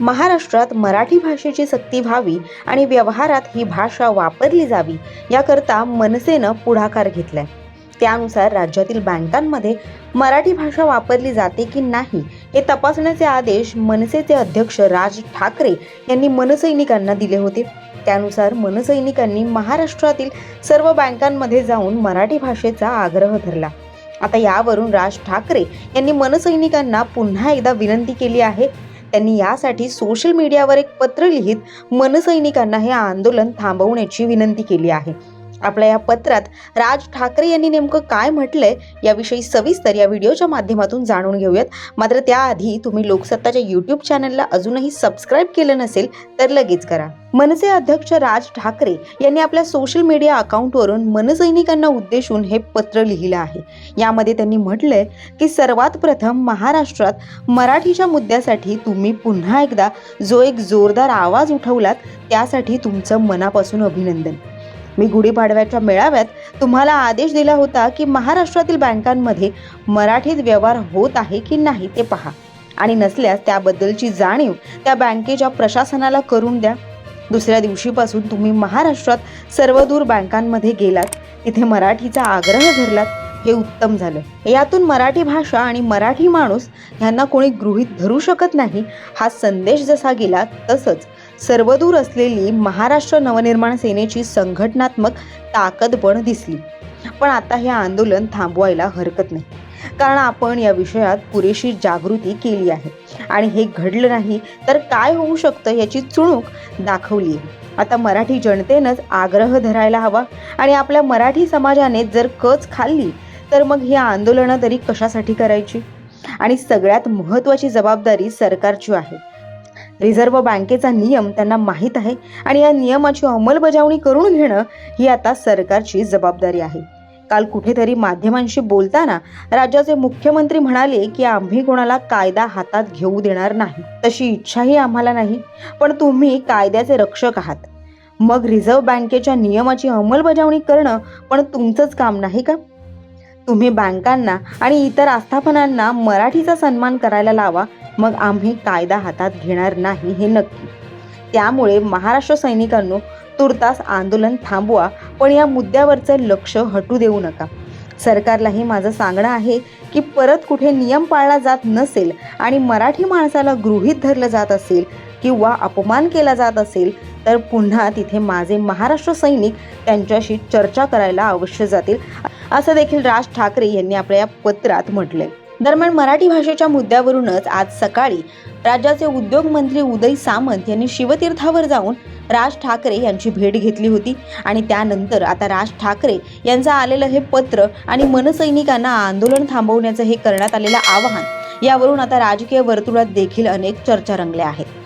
महाराष्ट्रात मराठी भाषेची सक्ती व्हावी आणि व्यवहारात ही भाषा वापरली जावी याकरता मनसेनं पुढाकार घेतलाय. त्यानुसार राज्यातील बँकांमध्ये मराठी भाषा वापरली जाते की नाही हे तपासण्याचे आदेश मनसेचे अध्यक्ष राज ठाकरे यांनी मनसैनिकांना दिले होते. त्यानुसार मनसैनिकांनी महाराष्ट्रातील सर्व बँकांमध्ये जाऊन मराठी भाषेचा आग्रह धरला. आता यावरून राज ठाकरे यांनी मनसैनिकांना पुन्हा एकदा विनंती केली आहे त्यांनी यासाठी सोशल मीडियावर एक पत्र लिहित मनसैनिकांना हे आंदोलन थांबवण्याची विनंती केली आहे. आपल्या या पत्रात राज ठाकरे यांनी नेमकं काय म्हटलंय याविषयी सविस्तर या व्हिडिओच्या माध्यमातून जाणून घेऊयात. मात्र त्याआधी तुम्ही लोकसत्ताच्या यूट्यूब चॅनलला अजूनही सबस्क्राईब केलं नसेल तर लगेच करा. मनसे अध्यक्ष राज ठाकरे यांनी आपल्या सोशल मीडिया अकाउंटवरून मनसैनिकांना उद्देशून हे पत्र लिहिलं आहे. यामध्ये त्यांनी म्हटलंय की सर्वात प्रथम महाराष्ट्रात मराठीच्या मुद्द्यासाठी तुम्ही पुन्हा एकदा जो एक जोरदार आवाज उठवलात त्यासाठी तुमचं मनापासून अभिनंदन. मी गुढीपाडव्याच्या मेळाव्यात तुम्हाला आदेश दिला होता की महाराष्ट्रातील बँकांमध्ये मराठीत व्यवहार होत आहे की नाही ते पहा. आणि नसल्यास त्याबद्दलची जाणीव त्या बँकेच्या प्रशासनाला करून द्या. दुसऱ्या दिवशीपासून तुम्ही महाराष्ट्रात सर्वदूर बँकांमध्ये गेलात. तिथे मराठीचा आग्रह धरलात. हे उत्तम झालं. यातून मराठी भाषा आणि मराठी माणूस ह्यांना कोणी गृहीत धरू शकत नाही. हा संदेश जसा गेला तसंच सर्वदूर असलेली महाराष्ट्र नवनिर्माण सेनेची संघटनात्मक ताकद पण दिसली. पण आता हे आंदोलन थांबवायला हरकत नाही. कारण आपण या विषयात पुरेशी जागृती केली आहे. आणि हे घडलं नाही तर काय होऊ शकतं याची चुणूक दाखवली आहे आता मराठी जनतेनंच आग्रह धरायला हवा आणि आपल्या मराठी समाजाने जर कच खाल्ली तर मग ही आंदोलनं तरी कशासाठी करायची? आणि सगळ्यात महत्त्वाची जबाबदारी सरकारची आहे. रिझर्व्ह बँकेचा नियम त्यांना माहीत आहे आणि या नियमाची अंमलबजावणी करून घेणं ही आता सरकारची जबाबदारी आहे. काल कुठेतरी माध्यमांशी बोलताना राज्याचे मुख्यमंत्री म्हणाले की आम्ही कोणाला कायदा हातात घेऊ देणार नाही. तशी इच्छाही आम्हाला नाही पण तुम्ही कायद्याचे रक्षक आहात. मग रिझर्व्ह बँकेच्या नियमाची अंमलबजावणी करणं पण तुमचंच काम नाही का? तुम्ही बँकांना आणि इतर आस्थापनांना मराठीचा सन्मान करायला लावा मग आम्ही कायदा हातात घेणार नाही हे नक्की. त्यामुळे महाराष्ट्र सैनिकांनो तुर्तास आंदोलन थांबवा पण या मुद्द्यावरचं लक्ष हटू देऊ नका. सरकारलाही माझं सांगणं आहे की परत कुठे नियम पाळला जात नसेल आणि मराठी माणसाला गृहीत धरलं जात असेल किंवा अपमान केला जात असेल तर पुन्हा तिथे माझे महाराष्ट्र सैनिक त्यांच्याशी चर्चा करायला अवश्य जातील असं देखील राज ठाकरे यांनी आपल्या या पत्रात म्हटलंय. दरम्यान मराठी भाषेच्या मुद्द्यावरूनच आज सकाळी राज्याचे उद्योग मंत्री उदय सामंत यांनी शिवतीर्थावर जाऊन राज ठाकरे यांची भेट घेतली होती. आणि त्यानंतर आता राज ठाकरे यांचं आलेलं हे पत्र आणि मनसैनिकांना आंदोलन थांबवण्याचं हे करण्यात आलेलं आवाहन यावरून आता राजकीय वर्तुळात देखील अनेक चर्चा रंगल्या आहेत.